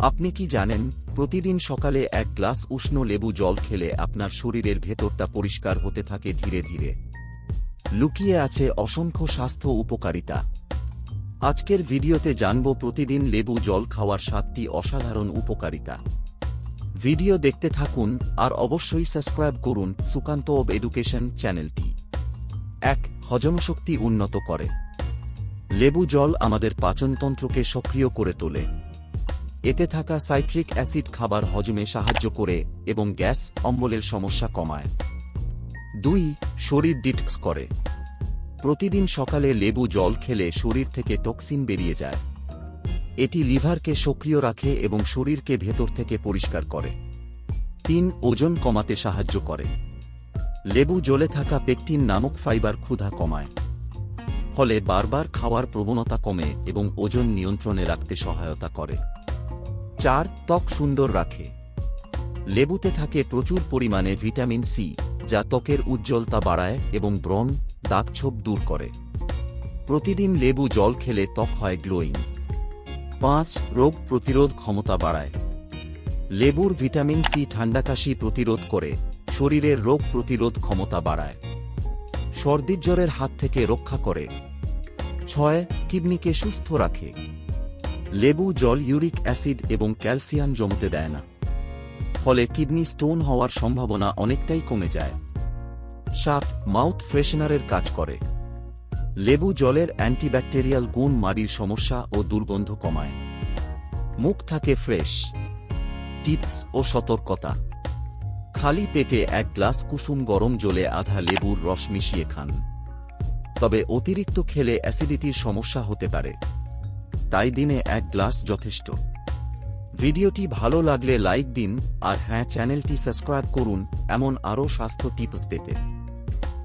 আপনি কি জানেন, প্রতিদিন সকালে এক গ্লাস উষ্ণ লেবু জল খেলে আপনার শরীরের ভেতরটা পরিষ্কার হতে থাকে ধীরে ধীরে। লুকিয়ে আছে অসংখ্য স্বাস্থ্য উপকারিতা। আজকের ভিডিওতে জানব প্রতিদিন লেবু জল খাওয়ার সাতটি অসাধারণ উপকারিতা। ভিডিও দেখতে থাকুন, আর অবশ্যই সাবস্ক্রাইব করুন সুকান্ত অব এডুকেশন চ্যানেলটি। এক হজমশক্তি উন্নত করে। লেবু জল আমাদের পাচনতন্ত্রকে সক্রিয় করে তোলে। এতে থাকা সাইট্রিক অ্যাসিড খাবার হজমে সাহায্য করে এবং গ্যাস অম্বলের সমস্যা কমায়। দুই, শরীর ডিটক্স করে। প্রতিদিন সকালে লেবু জল খেলে শরীর থেকে টক্সিন বেরিয়ে যায়। এটি লিভারকে সক্রিয় রাখে এবং শরীরকে ভেতর থেকে পরিষ্কার করে। তিন, ওজন কমাতে সাহায্য করে। লেবু জলে থাকা পেকটিন নামক ফাইবার ক্ষুধা কমায়। ফলে বারবার খাওয়ার প্রবণতা কমে এবং ওজন নিয়ন্ত্রণে রাখতে সহায়তা করে। চার ত্বক সুন্দর রাখে। লেবুতে থাকে প্রচুর পরিমাণে ভিটামিন সি, যা ত্বকের উজ্জ্বলতা বাড়ায় এবং ব্রণ, দাগছোপ দূর করে। প্রতিদিন লেবু জল খেলে ত্বক হয় গ্লোয়িং। পাঁচ, রোগ প্রতিরোধ ক্ষমতা বাড়ায়। লেবুর ভিটামিন সি ঠান্ডা কাশি প্রতিরোধ করে, শরীরের রোগ প্রতিরোধ ক্ষমতা বাড়ায়। সর্দির জ্বরের হাত থেকে রক্ষা করে। ছয়, কিডনিকে সুস্থ রাখে। লেবু, জল, ইউরিক অ্যাসিড এবং ক্যালসিয়াম জমতে দেয় না। ফলে কিডনি স্টোন হওয়ার সম্ভাবনা অনেকটাই কমে যায়। সাত, মাউথ ফ্রেশনারের কাজ করে। লেবু জলের অ্যান্টিব্যাকটেরিয়াল গুণ মাড়ির সমস্যা ও দুর্গন্ধ কমায়। মুখ থাকে ফ্রেশ। টিপস ও সতর্কতা। খালি পেটে এক গ্লাস কুসুম গরম জলে আধা লেবুর রস মিশিয়ে খান। তবে অতিরিক্ত খেলে অ্যাসিডিটির সমস্যা হতে পারে। তাই দিনে এক গ্লাস যথেষ্ট। ভিডিওটি ভালো লাগলে লাইক দিন, আর হ্যাঁ চ্যানেলটি সাবস্ক্রাইব করুন, এমন আরও স্বাস্থ্য টিপস পেতে।